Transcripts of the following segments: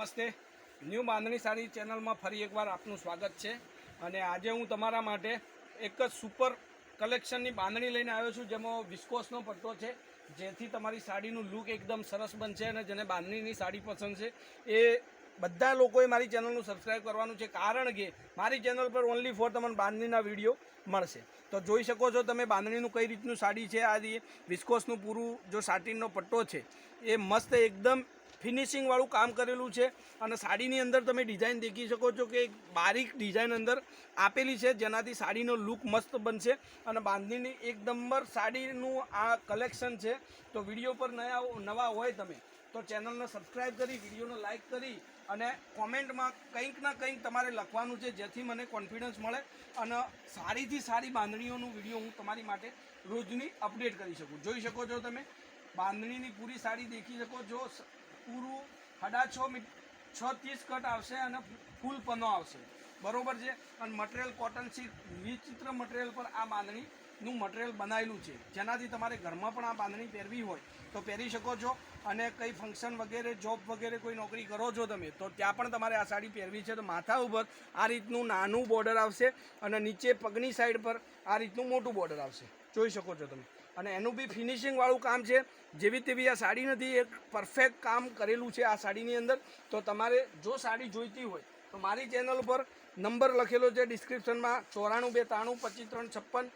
નમસ્તે. ન્યૂ બાંધણી સાડી ચેનલમાં ફરી એકવાર આપનું સ્વાગત છે. અને આજે હું તમારા માટે એક જ સુપર કલેક્શનની બાંધણી લઈને આવ્યો છું, જેમાં વિસ્કોસનો પટ્ટો છે, જેથી તમારી સાડીનું લુક એકદમ સરસ બનશે અને જેને બાંધણીની સાડી પસંદ છે, એ બધા લોકોએ મારી ચેનલનું સબસ્ક્રાઈબ કરવાનું છે, કારણ કે મારી ચેનલ પર ઓનલી ફોર તમને બાંધણીના વીડિયો મળશે. તો જોઈ શકો છો તમે બાંધણીનું કઈ રીતનું સાડી છે, આ વિસ્કોસનું પૂરું જો સાટીનનો પટ્ટો છે, એ મસ્ત એકદમ ફિનિશિંગ વાળું કામ કરેલું છે અને સાડીની અંદર તમે ડિઝાઇન દેખી શકો છો કે એક બારીક ડિઝાઇન અંદર આપેલી છે, જેનાથી સાડીનો લુક મસ્ત બનશે અને બાંધણીની એક નંબર સાડીનું આ કલેક્શન છે. તો વીડિયો પર નયા નવા હોય તમે, તો ચેનલને સબસ્ક્રાઈબ કરી, વિડીયોને લાઇક કરી અને કોમેન્ટમાં કંઈક ના કંઈક તમારે લખવાનું છે, જેથી મને કોન્ફિડન્સ મળે અને સારીથી સારી બાંધણીઓનું વીડિયો હું તમારી માટે રોજની અપડેટ કરી શકું. જોઈ શકો છો તમે, બાંધણીની પૂરી સાડી દેખી શકો છો પૂરું. સાડા છ મીટ છ ત્રીસ કટ આવશે અને ફૂલ પનો આવશે. બરોબર છે? અને મટીરિયલ કોટન શીટ વિચિત્ર મટીરિયલ પર આ બાંધણીનું મટીરિયલ બનાવેલું છે. જેનાથી તમારે ઘરમાં પણ આ બાંધણી પહેરવી હોય તો પહેરી શકો છો. અને કંઈ ફંક્શન વગેરે જોબ વગેરે કોઈ નોકરી કરો છો તમે, તો ત્યાં પણ તમારે આ સાડી પહેરવી છે. તો માથા ઉપર આ રીતનું નાનું બોર્ડર આવશે અને નીચે પગની સાઈડ પર આ રીતનું મોટું બોર્ડર આવશે. જોઈ શકો છો તમે. અને એનું બી ફિનિશિંગવાળું કામ છે. જેવી તેવી આ સાડી નથી, એક પરફેક્ટ કામ કરેલું છે આ સાડીની અંદર. તો તમારે જો સાડી જોઈતી હોય તો મારી ચેનલ ઉપર નંબર લખેલો છે ડિસ્ક્રિપ્શનમાં ચોરાણું બે ત્રાણું પચીસ ત્રણ છપ્પન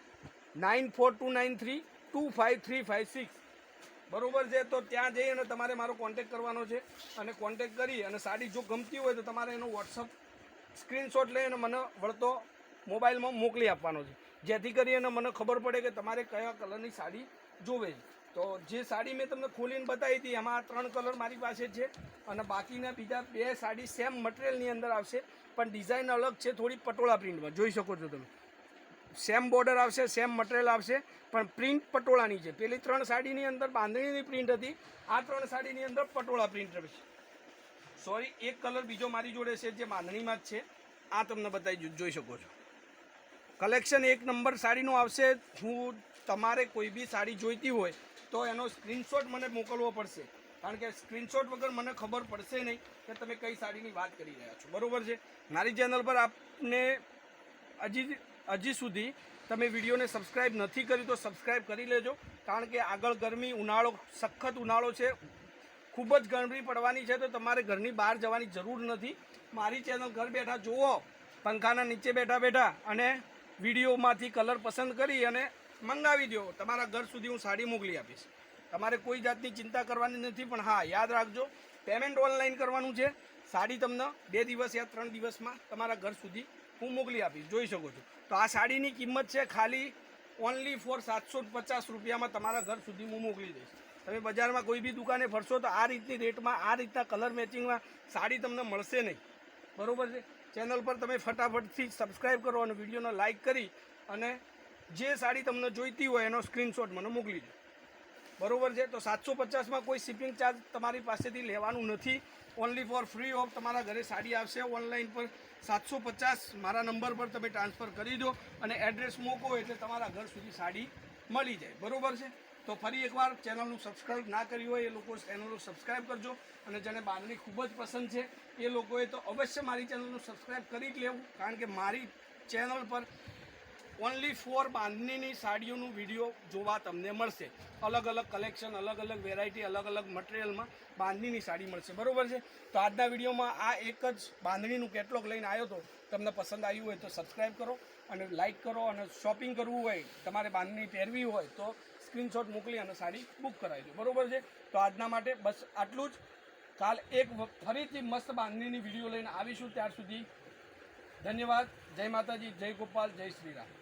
nine four two nine three two five three five six. બરોબર છે, તો ત્યાં જઈ અને તમારે મારો કોન્ટેક કરવાનો છે. અને કોન્ટેક કરી અને સાડી જો ગમતી હોય તો તમારે એનો વોટ્સઅપ સ્ક્રીનશોટ લઈ અને મને વળતો મોબાઈલમાં મોકલી આપવાનો છે. જેથી કરી અને મને ખબર પડે કે તમારે કયા કલરની સાડી જોવે. તો જે સાડી મેં તમને ખોલીને બતાવી હતી, એમાં આ ત્રણ કલર મારી પાસે છે અને બાકીના બીજા બે સાડી સેમ મટીરિયલની અંદર આવશે, પણ ડિઝાઇન અલગ છે, થોડી પટોળા પ્રિન્ટમાં જોઈ શકો છો તમે. સેમ બોર્ડર આવશે સેમ મટીરિયલ આવશે, પણ પ્રિન્ટ પટોળાની છે. પેલી ત્રણ સાડીની અંદર બાંધણીની પ્રિન્ટ હતી, આ ત્રણ સાડીની અંદર પટોળા પ્રિન્ટ છે સોરી એક કલર બીજો મારી જોડે છે, જે બાંધણીમાં જ છે. આ તમને બતાવી જોઈ શકો છો. કલેક્શન એક નંબર સાડીનું આવશે, હું તમારે કોઈ બી સાડી જોઈતી હોય, તો એનો સ્ક્રીનશોટ મને મોકલવો પડશે. કારણ કે સ્ક્રીનશોટ વગર મને ખબર પડશે નહીં કે તમે કઈ સાડીની વાત કરી રહ્યા છો. બરોબર છે? મારી ચેનલ પર આપને હજી હજી સુધી તમે વિડીયોને સબસ્ક્રાઈબ નથી કરી તો સબસ્ક્રાઈબ કરી લેજો. કારણ કે આગળ ગરમી, ઉનાળો, સખત ઉનાળો છે. ખૂબ જ ગરમી પડવાની છે તો તમારે ઘરની બહાર જવાની જરૂર નથી. મારી ચેનલ ઘર બેઠા જુઓ. પંખાના નીચે બેઠા બેઠા અને વિડીયોમાંથી કલર પસંદ કરી અને મંગાવી દો. તમારા ઘર સુધી હું સાડી મોકલી આપીશ. તમારે કોઈ જાતની ચિંતા કરવાની નથી, પણ હા, યાદ રાખજો પેમેન્ટ ઓનલાઈન કરવાનું છે. સાડી તમને બે દિવસ યા ત્રણ દિવસમાં તમારા ઘર સુધી હું મોકલી આપીશ. જોઈ શકો છો. તો આ સાડીની કિંમત છે ખાલી ઓનલી ફોર સાતસો પચાસ રૂપિયામાં તમારા ઘર સુધી હું મોકલી દઈશ. તમે બજારમાં કોઈ બી દુકાને ફરશો તો આ રીતની રેટમાં, આ રીતના કલર મેચિંગમાં સાડી તમને મળશે નહીં. બરાબર છે? ચેનલ પર તમે ફટાફટથી સબસ્ક્રાઈબ કરો અને વિડીયોને લાઇક કરી અને જે સાડી તમને જોઈતી હોય એનો સ્ક્રીનશોટ મને મોકલી દો. બરોબર છે? તો સાતસો પચાસમાં કોઈ શિપિંગ ચાર્જ તમારી પાસેથી લેવાનું નથી. ઓનલી ફોર ફ્રી ઓફ તમારા ઘરે સાડી આવશે. ઓનલાઈન પર સાતસો પચાસ મારા નંબર પર તમે ટ્રાન્સફર કરી દો અને એડ્રેસ મોકો એટલે તમારા ઘર સુધી સાડી મળી જાય. બરોબર છે? તો ફરી એકવાર ચેનલનું સબસ્ક્રાઈબ ના કર્યું હોય એ લોકો ચેનલનું સબસ્ક્રાઈબ કરજો અને જેને બાંધણી ખૂબ જ પસંદ છે એ લોકોએ તો અવશ્ય મારી ચેનલનું સબસ્ક્રાઈબ કરી જ લેવું કારણ કે મારી ચેનલ પર ઓનલી ફોર બાંધણીની સાડીઓનું વીડિયો જોવા તમને મળશે. અલગ અલગ કલેક્શન અલગ અલગ વેરાયટી અલગ અલગ મટીરિયલમાં બાંધણીની સાડી મળશે. બરાબર છે? તો આજના વિડીયોમાં આ એક જ બાંધણીનું કેટલોગ લઈને આવ્યો હતો તમને પસંદ આવ્યું હોય તો સબસ્ક્રાઈબ કરો અને લાઇક કરો અને શોપિંગ કરવું હોય, તમારે બાંધણી પહેરવી હોય તો સ્ક્રીનશોટ મોકલી અને સાડી બુક કરાવી દો. બરાબર છે? તો આજના માટે બસ આટલું જ. કાલ એક ફરીથી મસ્ત બાંધણીની વીડિયો લઈને આવીશું. ત્યાર સુધી ધન્યવાદ. જય માતાજી, જય ગોપાલ, જય શ્રી રામ.